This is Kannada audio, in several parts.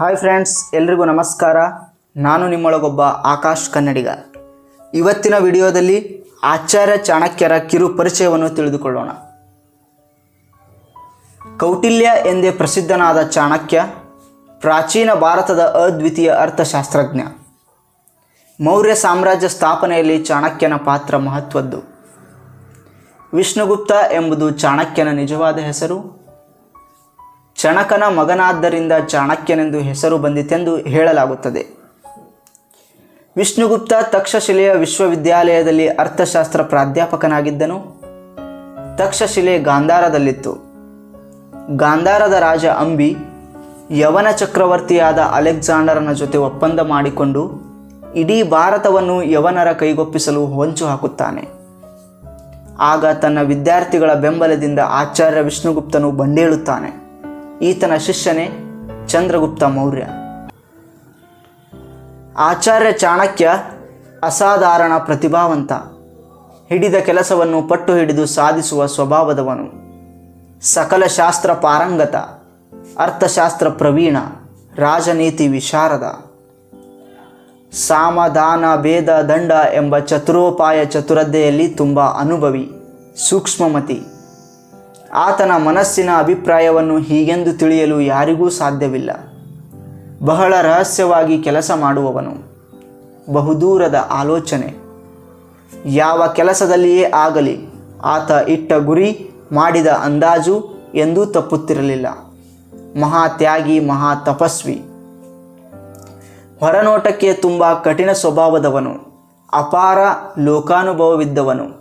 ಹಾಯ್ ಫ್ರೆಂಡ್ಸ್ ಎಲ್ರಿಗೂ ನಮಸ್ಕಾರ. ನಾನು ನಿಮ್ಮೊಳಗೊಬ್ಬ ಆಕಾಶ್ ಕನ್ನಡಿಗ. ಇವತ್ತಿನ ವಿಡಿಯೋದಲ್ಲಿ ಆಚಾರ್ಯ ಚಾಣಕ್ಯರ ಕಿರು ಪರಿಚಯವನ್ನು ತಿಳಿದುಕೊಳ್ಳೋಣ. ಕೌಟಿಲ್ಯ ಎಂದೇ ಪ್ರಸಿದ್ಧನಾದ ಚಾಣಕ್ಯ ಪ್ರಾಚೀನ ಭಾರತದ ಅದ್ವಿತೀಯ ಅರ್ಥಶಾಸ್ತ್ರಜ್ಞ. ಮೌರ್ಯ ಸಾಮ್ರಾಜ್ಯ ಸ್ಥಾಪನೆಯಲ್ಲಿ ಚಾಣಕ್ಯನ ಪಾತ್ರ ಮಹತ್ವದ್ದು. ವಿಷ್ಣುಗುಪ್ತ ಎಂಬುದು ಚಾಣಕ್ಯನ ನಿಜವಾದ ಹೆಸರು. ಚಣಕನ ಮಗನಾದ್ದರಿಂದ ಚಾಣಕ್ಯನೆಂದು ಹೆಸರು ಬಂದಿತೆಂದು ಹೇಳಲಾಗುತ್ತದೆ. ವಿಷ್ಣುಗುಪ್ತ ತಕ್ಷಶಿಲೆಯ ವಿಶ್ವವಿದ್ಯಾಲಯದಲ್ಲಿ ಅರ್ಥಶಾಸ್ತ್ರ ಪ್ರಾಧ್ಯಾಪಕನಾಗಿದ್ದನು. ತಕ್ಷಶಿಲೆ ಗಾಂಧಾರದಲ್ಲಿತ್ತು. ಗಾಂಧಾರದ ರಾಜ ಅಂಬಿ ಯವನ ಚಕ್ರವರ್ತಿಯಾದ ಅಲೆಕ್ಸಾಂಡರನ ಜೊತೆ ಒಪ್ಪಂದ ಮಾಡಿಕೊಂಡು ಇಡೀ ಭಾರತವನ್ನು ಯವನರ ಕೈಗೊಪ್ಪಿಸಲು ಹೊಂಚು ಹಾಕುತ್ತಾನೆ. ಆಗ ತನ್ನ ವಿದ್ಯಾರ್ಥಿಗಳ ಬೆಂಬಲದಿಂದ ಆಚಾರ್ಯ ವಿಷ್ಣುಗುಪ್ತನು ಬಂಡೇಳುತ್ತಾನೆ. ಈತನ ಶಿಷ್ಯನೇ ಚಂದ್ರಗುಪ್ತ ಮೌರ್ಯ. ಆಚಾರ್ಯ ಚಾಣಕ್ಯ ಅಸಾಧಾರಣ ಪ್ರತಿಭಾವಂತ. ಹಿಡಿದ ಕೆಲಸವನ್ನು ಪಟ್ಟು ಹಿಡಿದು ಸಾಧಿಸುವ ಸ್ವಭಾವದವನು. ಸಕಲ ಶಾಸ್ತ್ರ ಪಾರಂಗತ, ಅರ್ಥಶಾಸ್ತ್ರ ಪ್ರವೀಣ, ರಾಜನೀತಿ ವಿಶಾರದ. ಸಾಮದಾನ ಭೇದ ದಂಡ ಎಂಬ ಚತುರೋಪಾಯ ಚತುರದ್ದೆಯಲ್ಲಿ ತುಂಬ ಅನುಭವಿ, ಸೂಕ್ಷ್ಮಮತಿ. ಆತನ ಮನಸ್ಸಿನ ಅಭಿಪ್ರಾಯವನ್ನು ಹೀಗೆಂದು ತಿಳಿಯಲು ಯಾರಿಗೂ ಸಾಧ್ಯವಿಲ್ಲ. ಬಹಳ ರಹಸ್ಯವಾಗಿ ಕೆಲಸ ಮಾಡುವವನು. ಬಹುದೂರದ ಆಲೋಚನೆ. ಯಾವ ಕೆಲಸದಲ್ಲಿಯೇ ಆಗಲಿ, ಆತ ಇಟ್ಟ ಗುರಿ ಮಾಡಿದ ಅಂದಾಜು ಎಂದೂ ತಪ್ಪುತ್ತಿರಲಿಲ್ಲ. ಮಹಾ ತ್ಯಾಗಿ ಮಹಾ ತಪಸ್ವಿ ಹೊರನೋಟಕ್ಕೆ ತುಂಬ ಕಠಿಣ ಸ್ವಭಾವದವನು. ಅಪಾರ ಲೋಕಾನುಭವವಿದ್ದವನು.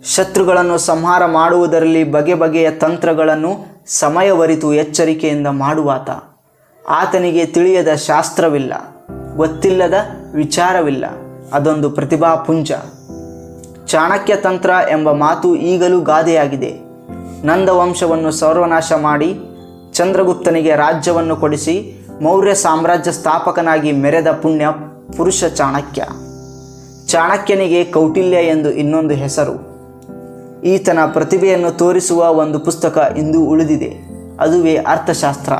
ಶತ್ರುಗಳನ್ನು ಸಂಹಾರ ಮಾಡುವುದರಲ್ಲಿ ಬಗೆ ಬಗೆಯ ತಂತ್ರಗಳನ್ನು ಸಮಯವರಿತು ಎಚ್ಚರಿಕೆಯಿಂದ ಮಾಡುವಾತ. ಆತನಿಗೆ ತಿಳಿಯದ ಶಾಸ್ತ್ರವಿಲ್ಲ, ಗೊತ್ತಿಲ್ಲದ ವಿಚಾರವಿಲ್ಲ, ಅದೊಂದು ಪ್ರತಿಭಾಪುಂಜ ಚಾಣಕ್ಯ ತಂತ್ರ ಎಂಬ ಮಾತು ಈಗಲೂ ಗಾದೆಯಾಗಿದೆ. ನಂದವಂಶವನ್ನು ಸರ್ವನಾಶ ಮಾಡಿ, ಚಂದ್ರಗುಪ್ತನಿಗೆ ರಾಜ್ಯವನ್ನು ಕೊಡಿಸಿ, ಮೌರ್ಯ ಸಾಮ್ರಾಜ್ಯ ಸ್ಥಾಪಕನಾಗಿ ಮೆರೆದ ಪುಣ್ಯ ಪುರುಷ ಚಾಣಕ್ಯ. ಚಾಣಕ್ಯನಿಗೆ ಕೌಟಿಲ್ಯ ಎಂದು ಇನ್ನೊಂದು ಹೆಸರು. ಈತನ ಪ್ರತಿಭೆಯನ್ನು ತೋರಿಸುವ ಒಂದು ಪುಸ್ತಕ ಇಂದು ಉಳಿದಿದೆ. ಅದುವೇ ಅರ್ಥಶಾಸ್ತ್ರ.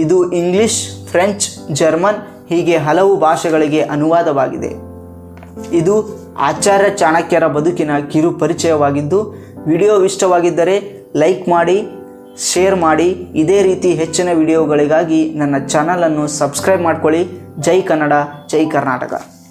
ಇದು ಇಂಗ್ಲಿಷ್, ಫ್ರೆಂಚ್, ಜರ್ಮನ್ ಹೀಗೆ ಹಲವು ಭಾಷೆಗಳಿಗೆ ಅನುವಾದವಾಗಿದೆ. ಇದು ಆಚಾರ್ಯ ಚಾಣಕ್ಯರ ಬದುಕಿನ ಕಿರು ಪರಿಚಯವಾಗಿದ್ದು, ವಿಡಿಯೋ ಇಷ್ಟವಾಗಿದ್ದರೆ ಲೈಕ್ ಮಾಡಿ, ಶೇರ್ ಮಾಡಿ, ಇದೇ ರೀತಿ ಹೆಚ್ಚಿನ ವಿಡಿಯೋಗಳಿಗಾಗಿ ನನ್ನ ಚಾನಲನ್ನು ಸಬ್ಸ್ಕ್ರೈಬ್ ಮಾಡ್ಕೊಳ್ಳಿ. ಜೈ ಕನ್ನಡ, ಜೈ ಕರ್ನಾಟಕ.